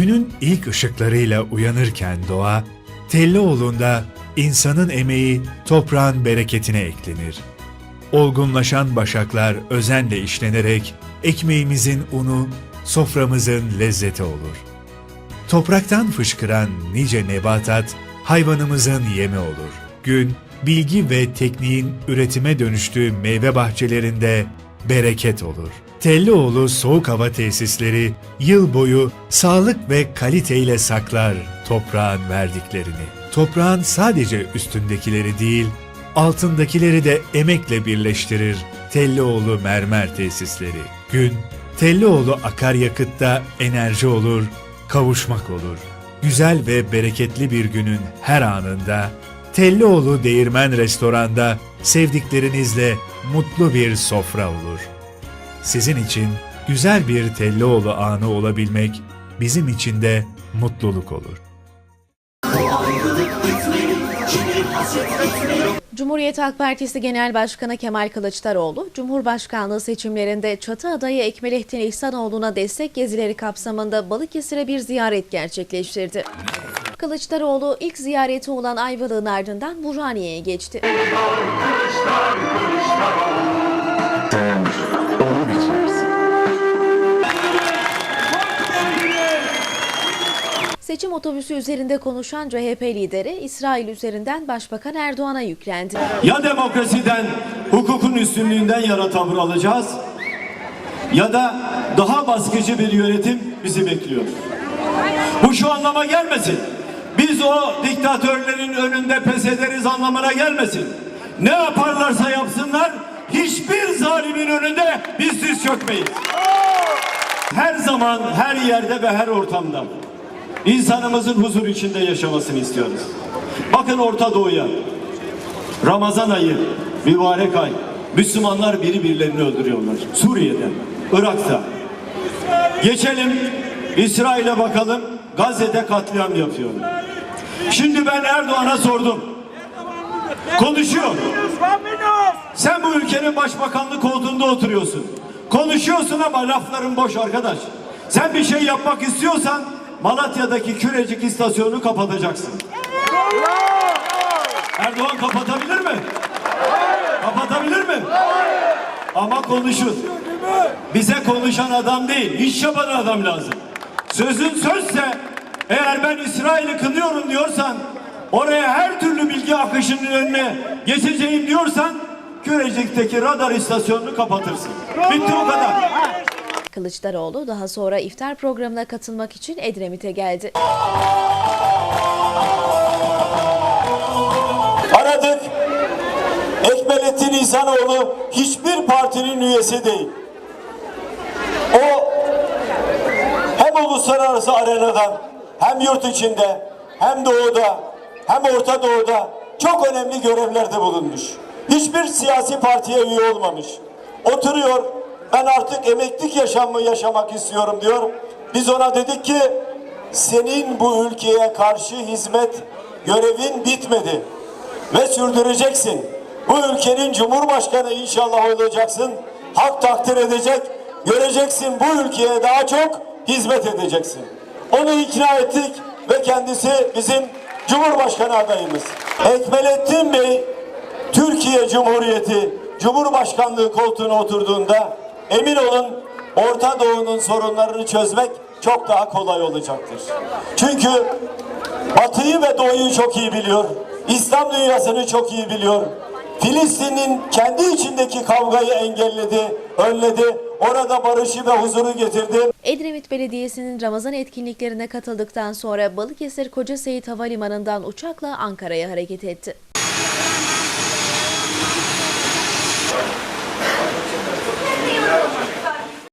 Günün ilk ışıklarıyla uyanırken doğa, Tellioğlu'nda insanın emeği toprağın bereketine eklenir. Olgunlaşan başaklar özenle işlenerek ekmeğimizin unu, soframızın lezzeti olur. Topraktan fışkıran nice nebatat hayvanımızın yemi olur. Gün, bilgi ve tekniğin üretime dönüştüğü meyve bahçelerinde bereket olur. Tellioğlu Soğuk Hava Tesisleri yıl boyu sağlık ve kaliteyle saklar toprağın verdiklerini. Toprağın sadece üstündekileri değil, altındakileri de emekle birleştirir Tellioğlu Mermer Tesisleri. Gün, Tellioğlu akaryakıtta enerji olur, kavuşmak olur. Güzel ve bereketli bir günün her anında Tellioğlu Değirmen Restoran'da sevdiklerinizle mutlu bir sofra olur. Sizin için güzel bir Tellioğlu anı olabilmek bizim için de mutluluk olur. Cumhuriyet Halk Partisi Genel Başkanı Kemal Kılıçdaroğlu, Cumhurbaşkanlığı seçimlerinde Çatı adayı Ekmelettin İhsanoğlu'na destek gezileri kapsamında Balıkesir'e bir ziyaret gerçekleştirdi. Kılıçdaroğlu ilk ziyareti olan Ayvalık'ın ardından Burhaniye'ye geçti. Seçim otobüsü üzerinde konuşan CHP lideri İsrail üzerinden Başbakan Erdoğan'a yüklendi. Ya demokrasiden, hukukun üstünlüğünden yana tavır alacağız ya da daha baskıcı bir yönetim bizi bekliyor. Bu şu anlama gelmesin. Biz o diktatörlerin önünde pes ederiz anlamına gelmesin. Ne yaparlarsa yapsınlar hiçbir zalimin önünde biz diz çökmeyiz. Her zaman, her yerde ve her ortamda insanımızın huzur içinde yaşamasını istiyoruz. Bakın Orta Doğu'ya, Ramazan ayı, mübarek ay. Müslümanlar biri birilerini öldürüyorlar. Suriye'de, Irak'ta. Geçelim İsrail'e bakalım. Gazze'de katliam yapıyor. Şimdi ben Erdoğan'a sordum. Konuşuyor. Sen bu ülkenin başbakanlık koltuğunda oturuyorsun. Konuşuyorsun ama lafların boş arkadaş. Sen bir şey yapmak istiyorsan Malatya'daki Kürecik istasyonunu kapatacaksın. Erdoğan kapatabilir mi? Kapatabilir mi? Ama konuşun. Bize konuşan adam değil, iş yapan adam lazım. Sözün sözse eğer ben İsrail'i kınıyorum diyorsan oraya her türlü bilgi akışının önüne geçeceğim diyorsan Kürecik'teki radar istasyonunu kapatırsın. Bitti bu kadar. Kılıçdaroğlu daha sonra iftar programına katılmak için Edremit'e geldi. Aradık. Ekmelettin İhsanoğlu hiçbir partinin üyesi değil. O hem uluslararası arenadan hem yurt içinde hem doğuda hem Orta Doğu'da çok önemli görevlerde bulunmuş. Hiçbir siyasi partiye üye olmamış. Oturuyor ben artık emeklilik yaşamı yaşamak istiyorum diyor. Biz ona dedik ki senin bu ülkeye karşı hizmet görevin bitmedi ve sürdüreceksin. Bu ülkenin cumhurbaşkanı inşallah olacaksın. Halk takdir edecek. Göreceksin bu ülkeye daha çok hizmet edeceksin. Onu ikna ettik ve kendisi bizim cumhurbaşkanı adayımız. Ekmelettin Bey Türkiye Cumhuriyeti Cumhurbaşkanlığı koltuğuna oturduğunda emin olun Orta Doğu'nun sorunlarını çözmek çok daha kolay olacaktır. Çünkü Batı'yı ve Doğu'yu çok iyi biliyor. İslam dünyasını çok iyi biliyor. Filistin'in kendi içindeki kavgayı engelledi, önledi. Orada barışı ve huzuru getirdi. Edremit Belediyesi'nin Ramazan etkinliklerine katıldıktan sonra Balıkesir Koca Seyit Havalimanı'ndan uçakla Ankara'ya hareket etti.